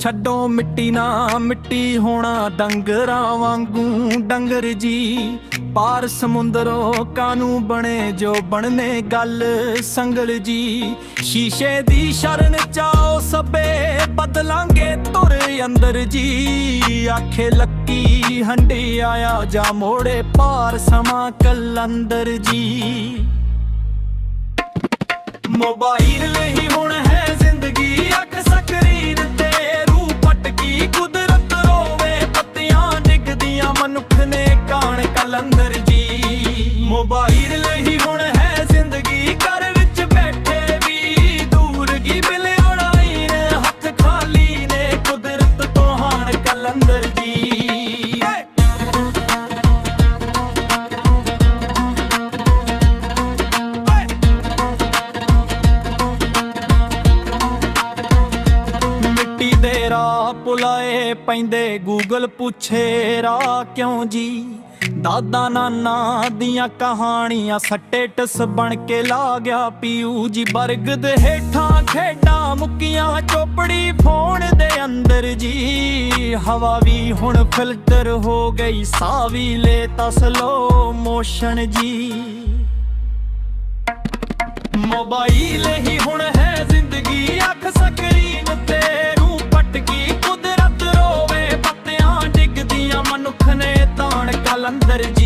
ਛੱਡੋ ਮਿੱਟੀ ਨਾ, ਮਿੱਟੀ ਹੋਣਾ ਡੰਗਰਾਂ ਵਾਂਗੂ ਡੰਗਰ ਜੀ। ਪਾਰ ਸਮੁੰਦਰੋਂ ਕਾਨੂੰ ਬਣੇ, ਜੋ ਬਣਨੇ ਗੱਲ ਸੰਗਲ ਜੀ। ਸ਼ੀਸ਼ੇ ਦੀ ਸ਼ਰਨ ਚਾਓ ਸਭੇ, ਬਦਲਾਂਗੇ ਤੁਰ ਅੰਦਰ ਜੀ। ਆਖੇ ਲੱਕੀ ਹੰਡੀ ਆਇਆ ਜਾ ਮੋੜੇ, ਪਾਰ ਸਮਾਂ ਕਲੰਦਰ ਜੀ। ਮੋਬਾਈਲ ਨਹੀਂ ਹੁਣ ਹੈ ਜ਼ਿੰਦਗੀ, ਅੱਖ ਸਕਰੀਨ ਕਲੰਦਰ ਜੀ। ਮਿੱਟੀ ਦੇ ਰਾਹ ਪੁਲਾਏ ਪੈਂਦੇ ਗੂਗਲ ਪੁੱਛੇ ਰਾਹ ਕਿਉਂ ਜੀ? ਦਾਦਾ ਨਾਨਾ ਦੀਆਂ ਕਹਾਣੀਆਂ ਸਟੇਟਸ ਬਣ ਕੇ ਲਾ ਗਿਆ ਪੀਊ ਜੀ ਬਰਗਦ ਹੇਠਾਂ ਖੇਡਾਂ ਮੁੱਕੀਆਂ, ਚੋਪੜੀ ਫੋਨ ਦੇ ਅੰਦਰ ਜੀ। ਹਵਾ ਵੀ ਹੁਣ ਫਿਲਟਰ ਹੋ ਗਈ, ਸਾਹ ਵੀ ਲੈ ਤਸਲੋ ਮੋਸ਼ਨ ਜੀ। ਮੋਬਾਈਲ ਹੀ ਹੁਣ ਹੈ ਜ਼ਿੰਦਗੀ, ਅੱਖ ਸਕ अंदर